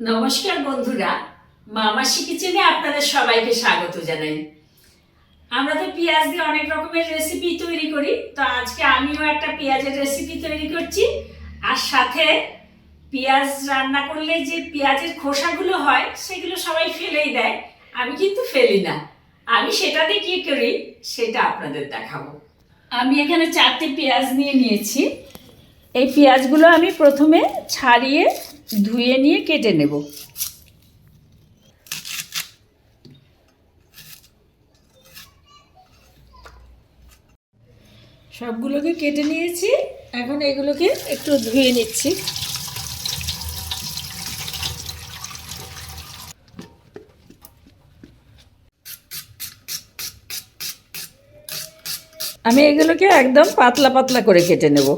নমস্কার বন্ধুরা মামাসি কিচেনে আপনাদের সবাইকে স্বাগত জানাই। আমরা তো পেঁয়াজ দিয়ে অনেক রকমের রেসিপি তৈরি করি, তো আজকে আমিও একটা পেঁয়াজের রেসিপি তৈরি করছি। আর সাথে পেঁয়াজ রান্না করলে যে পেঁয়াজের খোসাগুলো হয়, সেগুলো সবাই ফেলেই দেয়। আমি কিন্তু ফেলি না। আমি সেটা দিয়ে কী করি, সেটা আপনাদের দেখাবো। আমি এখানে চারটে পেঁয়াজ নিয়ে নিয়েছি। এই পেঁয়াজগুলো আমি প্রথমে ছাড়িয়ে ধুয়ে নিয়ে কেটে নেব। সবগুলোকে কেটে নিয়েছি, এখন এগুলোকে একটু ধুয়ে নিচ্ছি। আমি এগুলোকে একদম পাতলা পাতলা করে কেটে নেব।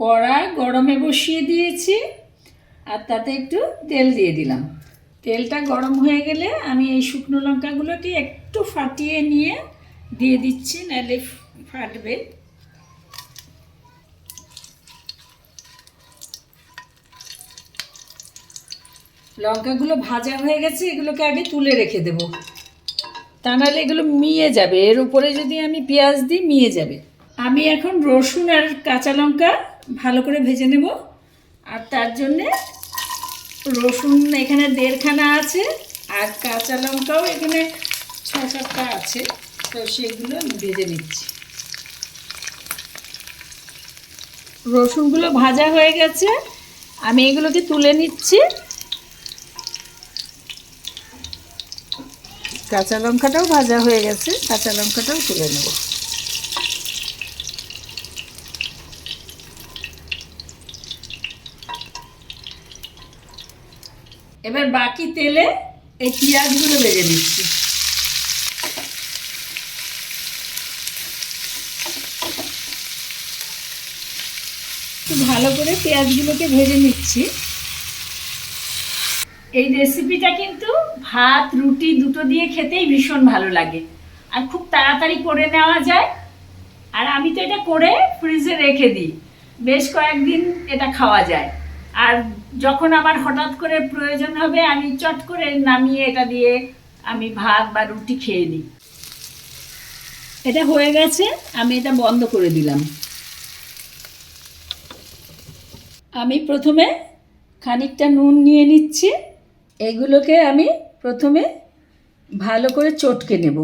কড়াই গরমে বসিয়ে দিয়েছি আর তাতে একটু তেল দিয়ে দিলাম। তেলটা গরম হয়ে গেলে আমি এই শুকনো লঙ্কাগুলোকে একটু ফাটিয়ে নিয়ে দিয়ে দিচ্ছি, নাহলে ফাটবে। লঙ্কাগুলো ভাজা হয়ে গেছে, এগুলোকে আগে তুলে রেখে দেব। তা নাহলে এগুলো মিয়ে যাবে, এর উপরে যদি আমি পেঁয়াজ দিই মিয়ে যাবে। আমি এখন রসুন আর কাঁচা লঙ্কা ভালো করে ভেজে নেব। আর তার জন্যে রসুন এখানে দেড়খানা আছে, আর কাঁচা লঙ্কাও এখানে ছ সাতটা আছে। তো সেগুলো আমি ভেজে নিচ্ছি। রসুনগুলো ভাজা হয়ে গেছে। আমি এগুলোকে তুলে নিচ্ছি। কাঁচা লঙ্কাটাও ভাজা হয়ে গেছে, কাঁচা লঙ্কাটাও তুলে নেব। এবার বাকি তেলে এই পেঁয়াজগুলো ভেজে নিচ্ছি। ভালো করে পেঁয়াজগুলোকে ভেজে নিচ্ছি। এই রেসিপিটা কিন্তু ভাত, রুটি দুটো দিয়ে খেতেই ভীষণ ভালো লাগে। আর খুব তাড়াতাড়ি করে নেওয়া যায়। আর আমি তো এটা করে ফ্রিজে রেখে দিই। বেশ কয়েকদিন এটা খাওয়া যায়। আর যখন আমার হঠাৎ করে প্রয়োজন হবে, আমি চট করে নামিয়ে এটা দিয়ে আমি ভাত বা রুটি খেয়ে নিই। এটা হয়ে গেছে, আমি এটা বন্ধ করে দিলাম। আমি প্রথমে খানিকটা নুন নিয়ে নিচ্ছি, এগুলোকে আমি প্রথমে ভালো করে চটকে নেব।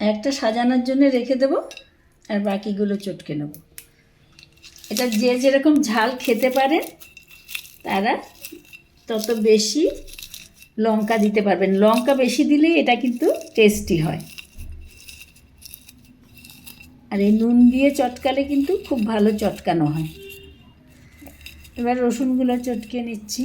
একটা সাজানোর জন্য রেখে দেব, আর বাকিগুলো চটকে নেব। এটা যে যেরকম ঝাল খেতে পারে, তারা তত বেশি লঙ্কা দিতে পারবেন। লঙ্কা বেশি দিলেই এটা কিন্তু টেস্টি হয়। আর এই নুন দিয়ে চটকালে কিন্তু খুব ভালো চটকানো হয়। এবার রসুনগুলো চটকে নিচ্ছি।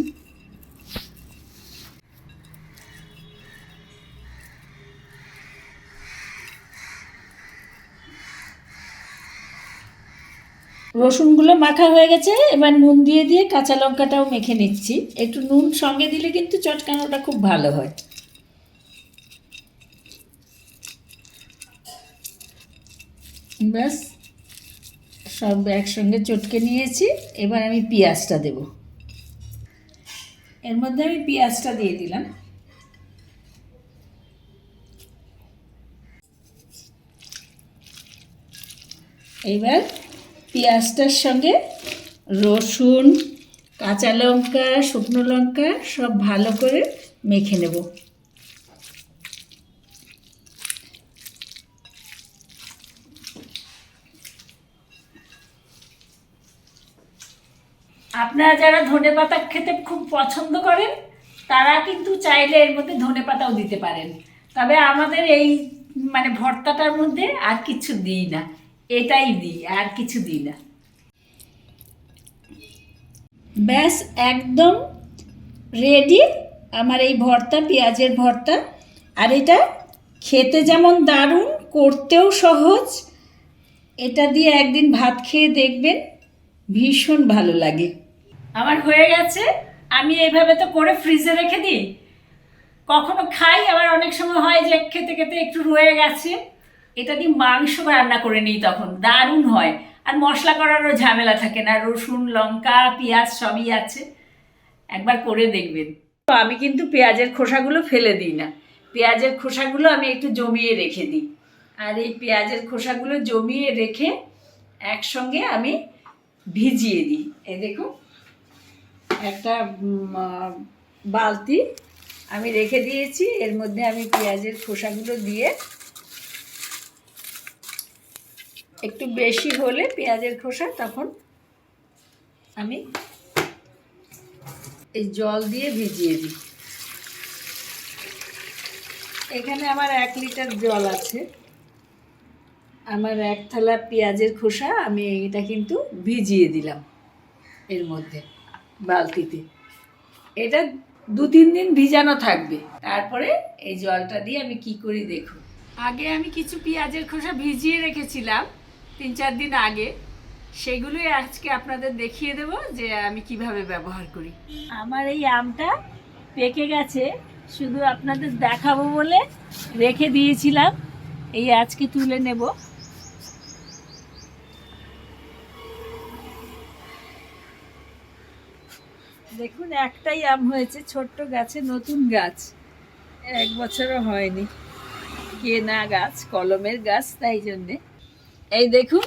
রসুনগুলো মাখা হয়ে গেছে, এবার নুন দিয়ে দিয়ে কাঁচা লঙ্কাটাও মেখে নিচ্ছি। একটু নুন সঙ্গে দিলে কিন্তু চটকানোটা খুব ভালো হয়। ব্যাস, সব একসঙ্গে চটকে নিয়েছি, এবার আমি পেঁয়াজটা দেব। এর মধ্যে আমি পেঁয়াজটা দিয়ে দিলাম। এবার পেঁয়াজটার সঙ্গে রসুন, কাঁচা লঙ্কা, শুকনো লঙ্কা সব ভালো করে মেখে নেব। আপনারা যারা ধনে পাতা খেতে খুব পছন্দ করেন, তারা কিন্তু চাইলে এর মধ্যে ধনে পাতাও দিতে পারেন। তবে আমাদের এই মানে ভর্তাটার মধ্যে আর কিছু দিই না। এটাই দিই, আর কিছু দিই না। ব্যাস, একদম রেডি আমার এই ভর্তা, পেঁয়াজের ভর্তা। আর এটা খেতে যেমন দারুণ, করতেও সহজ। এটা দিয়ে একদিন ভাত খেয়ে দেখবেন, ভীষণ ভালো লাগে। আমার হয়ে গেছে, আমি এইভাবে তো করে ফ্রিজে রেখে দিই। কখনো খাই, আবার অনেক সময় হয় যে খেতে খেতে একটু রয়ে গেছে। এটা দিয়ে মাংস রান্না করে নিই তখন। দারুণ হয়। আর মশলা করারও ঝামেলা থাকে না। রসুন, লঙ্কা, পেঁয়াজ সবই আছে। একবার করে দেখবেন। তো আমি কিন্তু পেঁয়াজের খোসাগুলো ফেলে দিই না। পেঁয়াজের খোসাগুলো আমি একটু জমিয়ে রেখে দিই। আর এই পেঁয়াজের খোসাগুলো জমিয়ে রেখে একসঙ্গে আমি ভিজিয়ে দিই। এ দেখুন, একটা বালতি আমি রেখে দিয়েছি। এর মধ্যে আমি পেঁয়াজের খোসাগুলো দিয়ে একটু বেশি হলে পেঁয়াজের খোসা, তখন আমি এই জল দিয়ে ভিজিয়ে দিই। এখানে আমার এক লিটার জল আছে। আমার এক থালা পেঁয়াজের খোসা, আমি এটা কিন্তু ভিজিয়ে দিলাম এর মধ্যে বালতিতে। এটা দু তিন দিন ভিজানো থাকবে। তারপরে এই জলটা দিয়ে আমি কি করি দেখো আগে আমি কিছু পেঁয়াজের খোসা ভিজিয়ে রেখেছিলাম। তিন চার দিন আগে, সেগুলোই আজকে আপনাদের দেখিয়ে দেব যে আমি কীভাবে ব্যবহার করি। আমার এই আমটা পেকে গেছে, শুধু আপনাদের দেখাবো বলে রেখে দিয়েছিলাম। এই আজকে তুলে নেব। দেখুন, একটাই আম হয়েছে, ছোট্ট গাছে, নতুন গাছ। এক বছরও হয়নি। কেনা গাছ, কলমের গাছ, তাই জন্যে। এই দেখুন,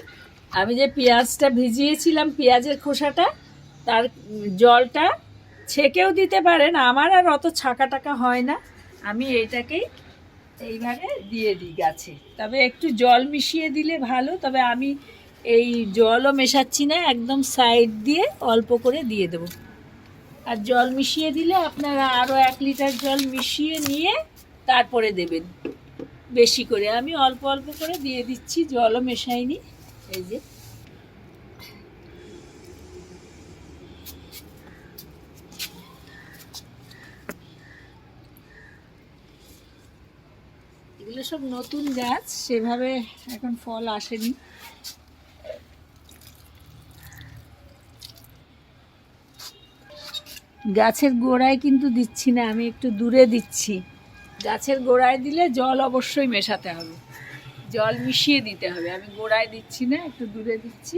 আমি যে পেঁয়াজটা ভিজিয়েছিলাম, পেঁয়াজের খোসাটা, তার জলটা ছেঁকেও দিতে পারেন, আমার আর অত ছাকা টাকা হয় না। আমি এইটাকেই এইভাবে দিয়ে দিই গাছে। তবে একটু জল মিশিয়ে দিলে ভালো, তবে আমি এই জলও মেশাচ্ছি না, একদম সাইড দিয়ে অল্প করে দিয়ে দেবো। আর জল মিশিয়ে দিলে আপনারা আরও এক লিটার জল মিশিয়ে নিয়ে তারপরে দেবেন। বেশি করে। আমি অল্প অল্প করে দিয়ে দিচ্ছি, জলও মেশাইনি। এই যে। এগুলো সব নতুন গাছ, সেভাবে এখন ফল আসেনি। গাছের গোড়ায় কিন্তু দিচ্ছি না, আমি একটু দূরে দিচ্ছি। গাছের গোড়ায় দিলে জল অবশ্যই মেশাতে হবে। জল মিশিয়ে দিতে হবে। আমি গোড়ায় দিচ্ছি না, একটু দূরে দিচ্ছি।